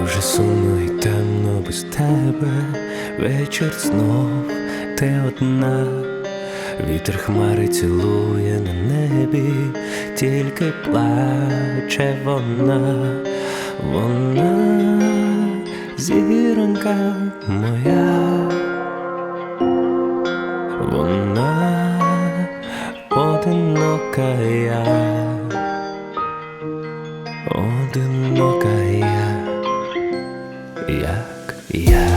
Дуже сумно і темно без тебе. Вечір знов ти одна. Вітер хмари цілує на небі, тільки плаче вона, вона зіронька моя, вона одинока я, одинока я, як я.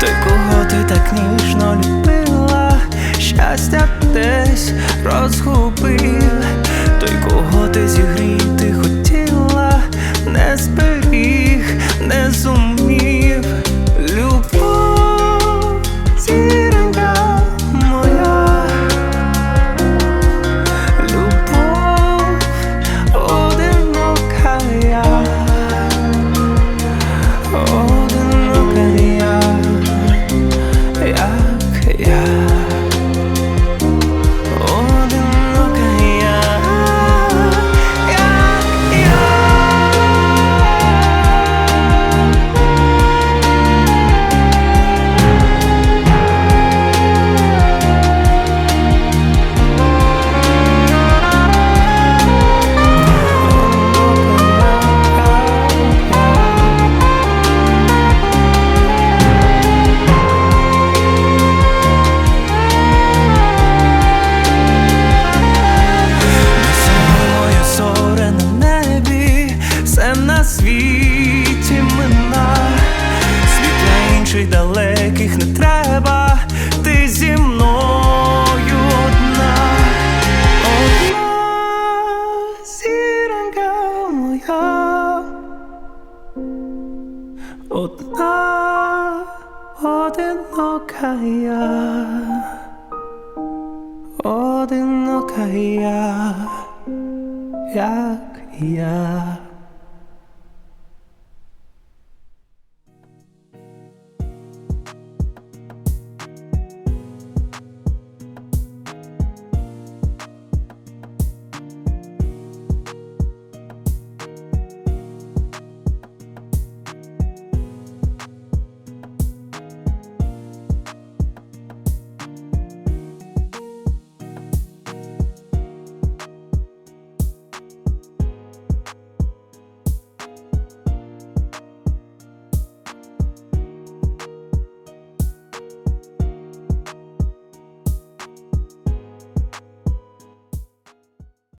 Той, кого ти так ніжно любила, щастя десь розгубив, моя, одна одинока я. Одинока я, як я.